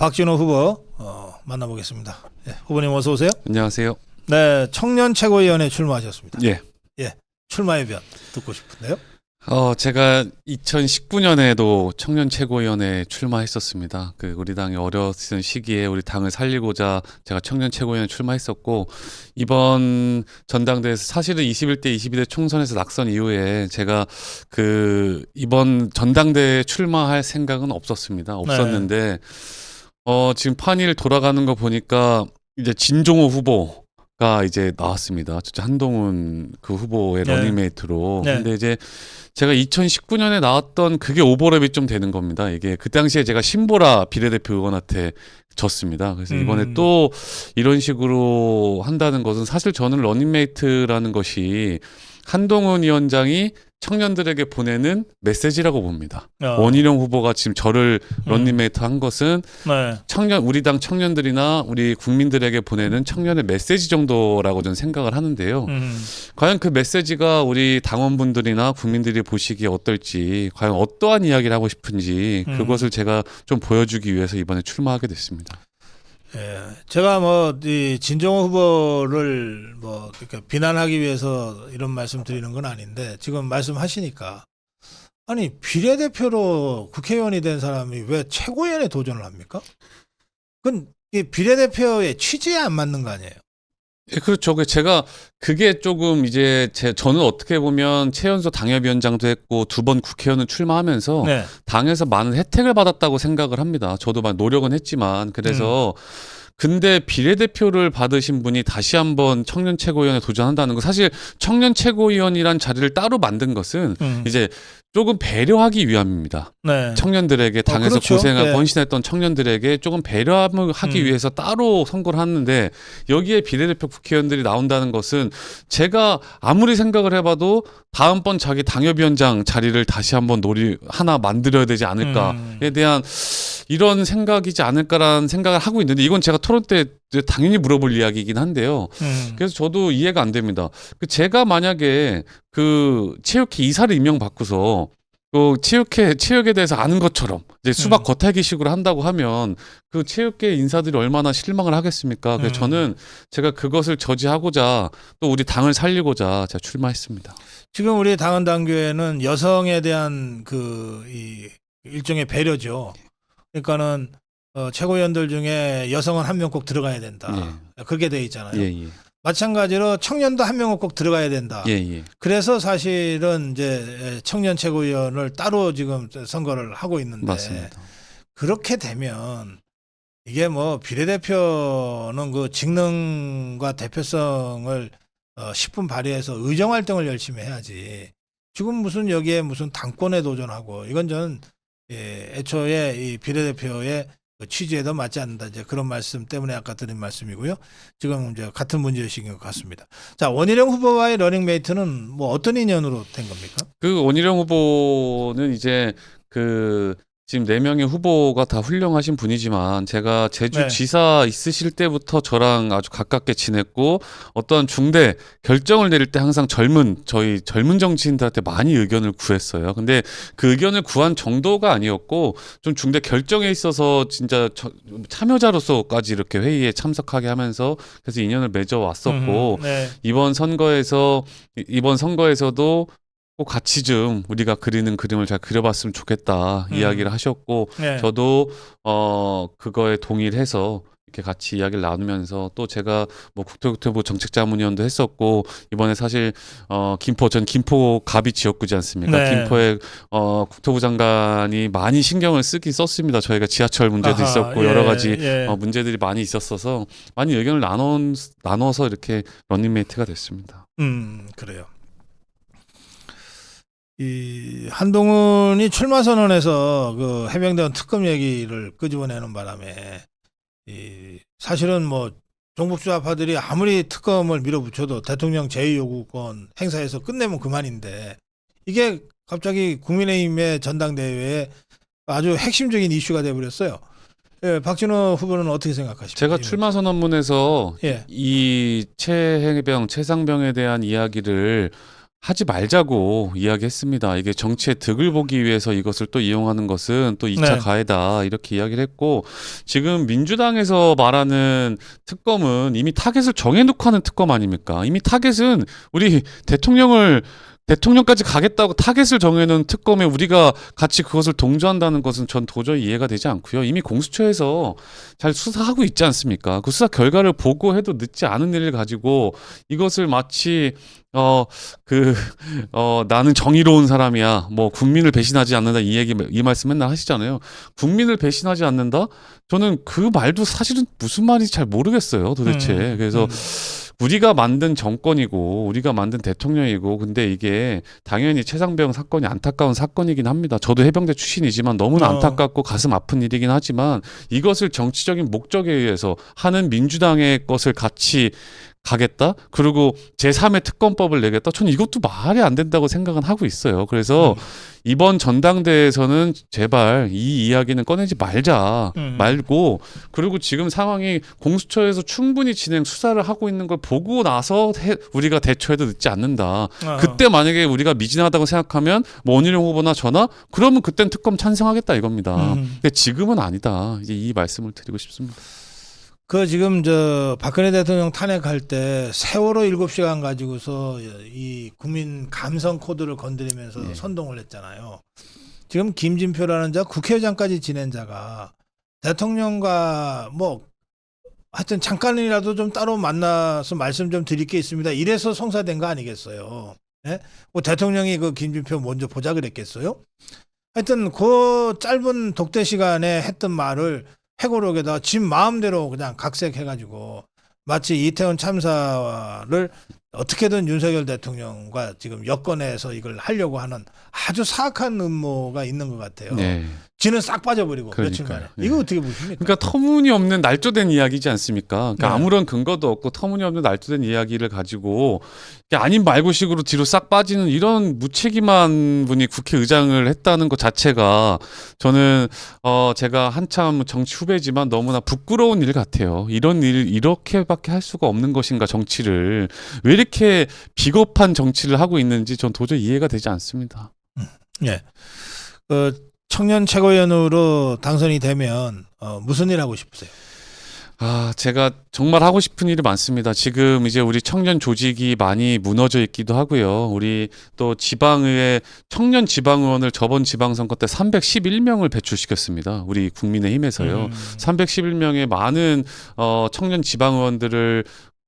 박진호 후보 어, 만나보겠습니다. 예, 후보님 어서 오세요. 안녕하세요. 네, 청년 최고위원회 출마하셨습니다. 예. 출마의 변 듣고 싶은데요. 어, 제가 2019년에도 청년 최고위원회에 출마했었습니다. 그 우리 당이 어려웠던 시기에 우리 당을 살리고자 제가 청년 최고위원회 출마했었고 이번 전당대회에서 사실은 21대 22대 총선에서 낙선 이후에 제가 그 이번 전당대회에 출마할 생각은 없었습니다. 없었는데 어, 지금 판일 돌아가는 거 보니까 이제 진종호 후보 가 이제 나왔습니다. 진짜 한동훈 그 후보의 네. 러닝메이트로. 네. 근데 이제 제가 2019년에 나왔던 그게 오버랩이 좀 되는 겁니다. 이게 그 당시에 제가 신보라 비례대표 의원한테 졌습니다. 그래서 이번에 음. 또 이런 식으로 한다는 것은 사실 저는 러닝메이트라는 것이 한동훈 위원장이 청년들에게 보내는 메시지라고 봅니다. 어, 원희룡 후보가 지금 저를 음. 런닝메이트 한 것은 네. 청년 우리 당 청년들이나 우리 국민들에게 보내는 청년의 메시지 정도라고 저는 생각을 하는데요. 음, 과연 그 메시지가 우리 당원분들이나 국민들이 보시기에 어떨지, 과연 어떠한 이야기를 하고 싶은지 음. 그것을 제가 좀 보여주기 위해서 이번에 출마하게 됐습니다. 예, 제가 뭐 이 진정호 후보를 뭐 그러니까 비난하기 위해서 이런 말씀 드리는 건 아닌데 지금 말씀하시니까 아니 비례대표로 국회의원이 된 사람이 왜 최고위원에 도전을 합니까? 그건 이 비례대표의 취지에 안 맞는 거 아니에요? 예, 그렇죠. 그 제가 그게 조금 이제 제 저는 어떻게 보면 최연소 당협위원장도 했고 두 번 국회의원을 출마하면서 네. 당에서 많은 혜택을 받았다고 생각을 합니다. 저도 막 노력은 했지만 그래서 근데 비례대표를 받으신 분이 다시 한번 청년 최고위원에 도전한다는 거 사실 청년 최고위원이란 자리를 따로 만든 것은 음, 이제 조금 배려하기 위함입니다. 네. 청년들에게 당에서 그렇죠. 고생하고 네. 헌신했던 청년들에게 조금 배려함을 하기 음. 위해서 따로 선거를 하는데 여기에 비례대표 국회의원들이 나온다는 것은 제가 아무리 생각을 해봐도 다음번 자기 당협위원장 자리를 다시 한번 놀이 하나 만들어야 되지 않을까에 음. 대한 이런 생각이지 않을까라는 생각을 하고 있는데 이건 제가 토론 때 당연히 물어볼 이야기이긴 한데요. 음. 그래서 저도 이해가 안 됩니다. 그 제가 만약에 그 체육회 이사를 임명받고서 그 체육회 체육에 대해서 아는 것처럼 이제 수박 음. 겉핥기식으로 한다고 하면 그 체육계 인사들이 얼마나 실망을 하겠습니까? 그래서 음. 저는 제가 그것을 저지하고자 또 우리 당을 살리고자 제가 출마했습니다. 지금 우리 당헌 당규에는 여성에 대한 그 이 일종의 배려죠. 그러니까는 어, 최고위원들 중에 여성은 한 명 꼭 들어가야 된다. 그렇게 돼 있잖아요. 예, 예, 마찬가지로 청년도 한 명은 꼭 들어가야 된다. 예, 예. 그래서 사실은 이제 청년 최고위원을 따로 지금 선거를 하고 있는데 맞습니다. 그렇게 되면 이게 뭐 비례대표는 그 직능과 대표성을 어 10분 발휘해서 의정 활동을 열심히 해야지. 지금 무슨 여기에 무슨 당권에 도전하고 이건 저는 예, 애초에 이 비례대표의 그 취지에도 맞지 않는다. 이제 그런 말씀 때문에 아까 드린 말씀이고요. 지금 이제 같은 문제의식인 것 같습니다. 자, 원희룡 후보와의 러닝메이트는 뭐 어떤 인연으로 된 겁니까? 그 원희룡 후보는 이제 그 지금 네 명의 후보가 다 훌륭하신 분이지만 제가 제주 네. 지사 있으실 때부터 저랑 아주 가깝게 지냈고 어떤 중대 결정을 내릴 때 항상 젊은 저희 젊은 정치인들한테 많이 의견을 구했어요. 근데 그 의견을 구한 정도가 아니었고 좀 중대 결정에 있어서 진짜 저- 참여자로서까지 이렇게 회의에 참석하게 하면서 그래서 인연을 맺어 왔었고 음, 네. 이번 선거에서 이- 이번 선거에서도 꼭 같이 좀 우리가 그리는 그림을 잘 그려봤으면 좋겠다 음. 이야기를 하셨고 네. 저도 어 그거에 동의를 해서 이렇게 같이 이야기를 나누면서 또 제가 뭐 국토교통부 정책자문위원도 했었고 이번에 사실 어 김포 전 김포 갑이 지역구지 않습니까? 네. 김포에 어 국토부 장관이 많이 신경을 쓰긴 썼습니다. 저희가 지하철 문제도 아하, 있었고 예, 여러 가지 예. 어, 문제들이 많이 있었어서 많이 의견을 나눠 나눠서 이렇게 런닝메이트가 됐습니다. 음, 그래요. 이 한동훈이 출마 선언에서 그 해병대원 특검 얘기를 끄집어내는 바람에 이 사실은 뭐 종북주의파들이 아무리 특검을 밀어붙여도 대통령 제2요구권 행사에서 끝내면 그만인데 이게 갑자기 국민의힘의 전당대회에 아주 핵심적인 이슈가 돼버렸어요. 예, 박진호 후보는 어떻게 생각하십니까? 제가 이 출마 선언문에서? 예, 이 최해병 최상병에 대한 이야기를 하지 말자고 이야기했습니다. 이게 정치의 득을 보기 위해서 이것을 또 이용하는 것은 또 2차 네. 가해다 이렇게 이야기를 했고 지금 민주당에서 말하는 특검은 이미 타겟을 정해놓고 하는 특검 아닙니까? 이미 타겟은 우리 대통령을 대통령까지 가겠다고 타겟을 정해놓은 특검에 우리가 같이 그것을 동조한다는 것은 전 도저히 이해가 되지 않고요. 이미 공수처에서 잘 수사하고 있지 않습니까? 그 수사 결과를 보고해도 늦지 않은 일을 가지고 이것을 마치 어 그 어 나는 정의로운 사람이야. 뭐 국민을 배신하지 않는다 이 얘기 이 말씀 맨날 하시잖아요. 국민을 배신하지 않는다? 저는 그 말도 사실은 무슨 말인지 잘 모르겠어요. 도대체. 음, 그래서 음. 우리가 만든 정권이고 우리가 만든 대통령이고 근데 이게 당연히 최상병 사건이 안타까운 사건이긴 합니다. 저도 해병대 출신이지만 너무나 어. 안타깝고 가슴 아픈 일이긴 하지만 이것을 정치적인 목적에 의해서 하는 민주당의 것을 같이 가겠다? 그리고 제3의 특검법을 내겠다? 저는 이것도 말이 안 된다고 생각은 하고 있어요. 그래서 음. 이번 전당대회에서는 제발 이 이야기는 꺼내지 말자. 음. 말고 그리고 지금 상황이 공수처에서 충분히 진행 수사를 하고 있는 걸 보고 나서 해- 우리가 대처해도 늦지 않는다. 어. 그때 만약에 우리가 미진하다고 생각하면 뭐 원희룡 후보나 저나 그러면 그땐 특검 찬성하겠다 이겁니다. 음. 근데 지금은 아니다. 이제 이 말씀을 드리고 싶습니다. 그 지금 저 박근혜 대통령 탄핵할 때 세월호 7시간 가지고서 이 국민 감성 코드를 건드리면서 예. 선동을 했잖아요. 지금 김진표라는 자 국회의장까지 지낸 자가 대통령과 뭐 하여튼 잠깐이라도 좀 따로 만나서 말씀 좀 드릴 게 있습니다. 이래서 성사된 거 아니겠어요. 예? 뭐 대통령이 그 김진표 먼저 보자 그랬겠어요? 하여튼 그 짧은 독대 시간에 했던 말을 회고록에다가 지 마음대로 그냥 각색해가지고 마치 이태원 참사를 어떻게든 윤석열 대통령과 지금 여권에서 이걸 하려고 하는 아주 사악한 음모가 있는 것 같아요. 네. 지는 싹 빠져버리고. 그러니까요. 네. 이거 어떻게 보십니까? 그러니까 터무니없는 날조된 이야기지 않습니까? 그러니까 네. 아무런 근거도 없고 터무니없는 날조된 이야기를 가지고 아닌 말고식으로 뒤로 싹 빠지는 이런 무책임한 분이 국회의장을 했다는 것 자체가 저는 어 제가 한참 정치 후배지만 너무나 부끄러운 일 같아요. 이런 일 이렇게밖에 할 수가 없는 것인가 정치를 왜 이렇게 비겁한 정치를 하고 있는지 전 도저히 이해가 되지 않습니다. 예. 그 청년 최고위원으로 당선이 되면 어, 무슨 일 하고 싶으세요? 아, 제가 정말 하고 싶은 일이 많습니다. 지금 이제 우리 청년 조직이 많이 무너져 있기도 하고요. 우리 또 지방의회 청년 지방의원을 저번 지방선거 때 311명을 배출시켰습니다. 우리 국민의힘에서요. 음. 311명의 많은 어, 청년 지방의원들을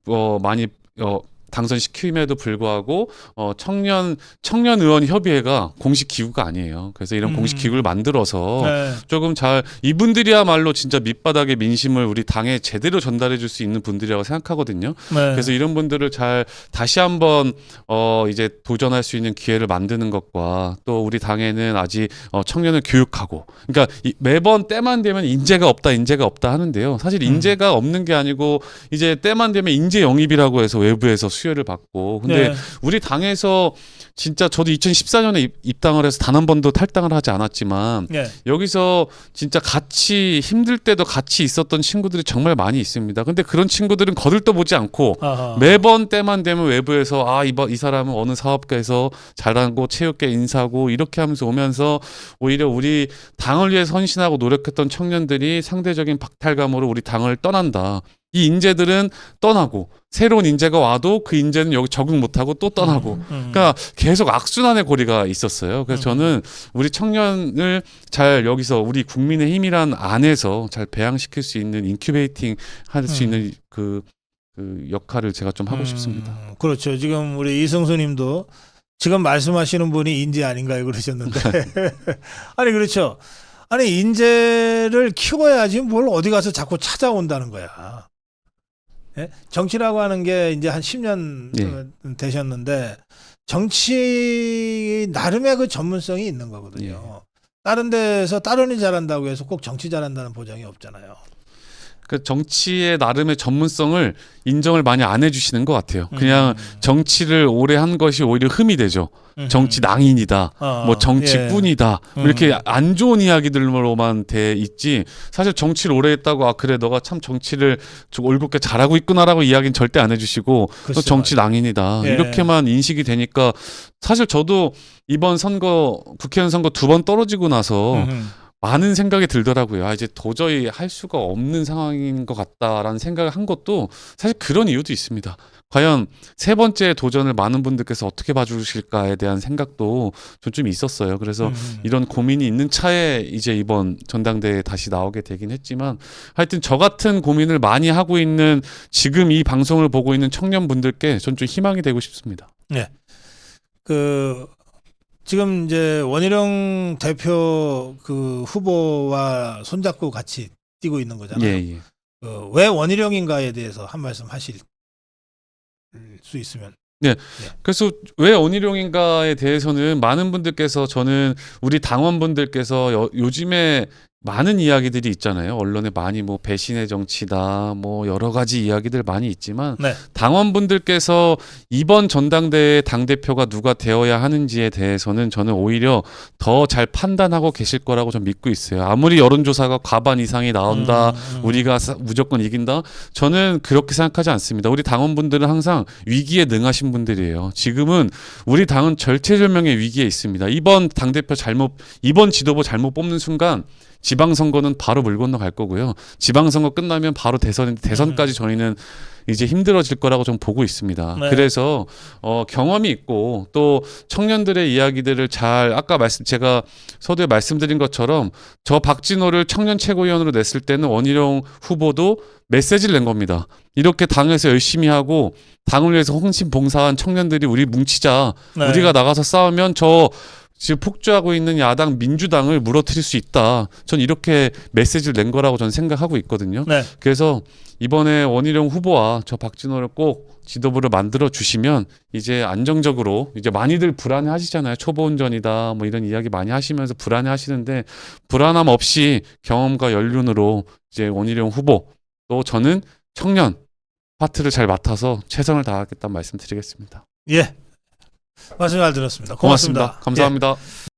어, 많이 어, 당선시킴에도 불구하고 어, 청년 청년 의원 협의회가 공식 기구가 아니에요. 그래서 이런 음. 공식 기구를 만들어서 네. 조금 잘 이분들이야말로 진짜 밑바닥의 민심을 우리 당에 제대로 전달해 줄 수 있는 분들이라고 생각하거든요. 네. 그래서 이런 분들을 잘 다시 한번 어 이제 도전할 수 있는 기회를 만드는 것과 또 우리 당에는 아직 어 청년을 교육하고 그러니까 이 매번 때만 되면 인재가 없다 인재가 없다 하는데요. 사실 음. 인재가 없는 게 아니고 이제 때만 되면 인재 영입이라고 해서 외부에서 수 혜를 받고 근데 네. 우리 당에서 진짜 저도 2014년에 입, 입당을 해서 단 한 번도 탈당을 하지 않았지만 네. 여기서 진짜 같이 힘들 때도 같이 있었던 친구들이 정말 많이 있습니다. 근데 그런 친구들은 거들떠보지 않고 아하. 매번 때만 되면 외부에서 아, 이, 이 사람은 어느 사업가에서 잘하고 체육계 인사고 이렇게 하면서 오면서 오히려 우리 당을 위해 선신하고 노력했던 청년들이 상대적인 박탈감으로 우리 당을 떠난다. 이 인재들은 떠나고 새로운 인재가 와도 그 인재는 여기 적응 못하고 또 떠나고 음. 그러니까 계속 악순환의 고리가 있었어요. 그래서 음. 저는 우리 청년을 잘 여기서 우리 국민의 힘이란 안에서 잘 배양시킬 수 있는 인큐베이팅 할수 음. 있는 그, 그 역할을 제가 좀 하고 음, 싶습니다. 그렇죠. 지금 우리 이승수님도 지금 말씀하시는 분이 인재 아닌가요? 그러셨는데 아니 그렇죠. 아니 인재를 키워야지 뭘 어디 가서 자꾸 찾아온다는 거야. 예? 정치라고 하는 게 이제 한 10년 예. 어, 되셨는데 정치 나름의 그 전문성이 있는 거거든요. 예. 다른 데서 다른 일 잘한다고 해서 꼭 정치 잘한다는 보장이 없잖아요. 그 정치의 나름의 전문성을 인정을 많이 안 해주시는 것 같아요. 그냥 정치를 오래 한 것이 오히려 흠이 되죠. 음. 정치 낭인이다. 어, 뭐 예. 정치꾼이다. 뭐 음. 이렇게 안 좋은 이야기들로만 돼 있지. 사실 정치를 오래 했다고 아 그래 너가 참 정치를 좀 올곧게 잘하고 있구나라고 이야기는 절대 안 해주시고 너 글쎄 정치 낭인이다. 예. 이렇게만 인식이 되니까 사실 저도 이번 선거 국회의원 선거 두 번 떨어지고 나서 말이야. 음, 많은 생각이 들더라고요. 아, 이제 도저히 할 수가 없는 상황인 것 같다라는 생각을 한 것도 사실 그런 이유도 있습니다. 과연 세 번째 도전을 많은 분들께서 어떻게 봐주실까에 대한 생각도 좀, 좀 있었어요. 그래서 음. 이런 고민이 있는 차에 이제 이번 전당대회에 다시 나오게 되긴 했지만 하여튼 저 같은 고민을 많이 하고 있는 지금 이 방송을 보고 있는 청년분들께 전 좀 희망이 되고 싶습니다. 그 지금 이제 원희룡 대표 그 후보와 손잡고 같이 뛰고 있는 거잖아요. 예, 예. 그왜 원희룡인가에 대해서 한 말씀 하실 수 있으면. 그래서 왜 원희룡인가에 대해서는 많은 분들께서 저는 우리 당원분들께서 여- 요즘에 많은 이야기들이 있잖아요. 언론에 많이 뭐 배신의 정치다, 뭐 여러 가지 이야기들 많이 있지만 네. 당원분들께서 이번 전당대회 당 대표가 누가 되어야 하는지에 대해서는 저는 오히려 더 잘 판단하고 계실 거라고 좀 믿고 있어요. 아무리 여론조사가 과반 이상이 나온다, 음, 음. 우리가 사- 무조건 이긴다? 저는 그렇게 생각하지 않습니다. 우리 당원분들은 항상 위기에 능하신 분들이에요. 지금은 우리 당은 절체절명의 위기에 있습니다. 이번 당 대표 잘못, 이번 지도부 잘못 뽑는 순간 지방선거는 바로 물 건너갈 거고요. 지방선거 끝나면 바로 대선인데 대선까지 저희는 이제 힘들어질 거라고 좀 보고 있습니다. 네. 그래서 어, 경험이 있고 또 청년들의 이야기들을 잘 아까 말씀 제가 서두에 말씀드린 것처럼 저 박진호를 청년 최고위원으로 냈을 때는 원희룡 후보도 메시지를 낸 겁니다. 이렇게 당에서 열심히 하고 당을 위해서 헌신 봉사한 청년들이 우리 뭉치자. 네. 우리가 나가서 싸우면 저 지금 폭주하고 있는 야당 민주당을 무너뜨릴 수 있다. 전 이렇게 메시지를 낸 거라고 저는 생각하고 있거든요. 네. 그래서 이번에 원희룡 후보와 저 박진호를 꼭 지도부를 만들어 주시면 이제 안정적으로 이제 많이들 불안해 하시잖아요. 초보 운전이다 뭐 이런 이야기 많이 하시면서 불안해 하시는데 불안함 없이 경험과 연륜으로 이제 원희룡 후보 또 저는 청년 파트를 잘 맡아서 최선을 다하겠다는 말씀 드리겠습니다. 예. 말씀 잘 들었습니다. 고맙습니다. 고맙습니다. 예. 감사합니다.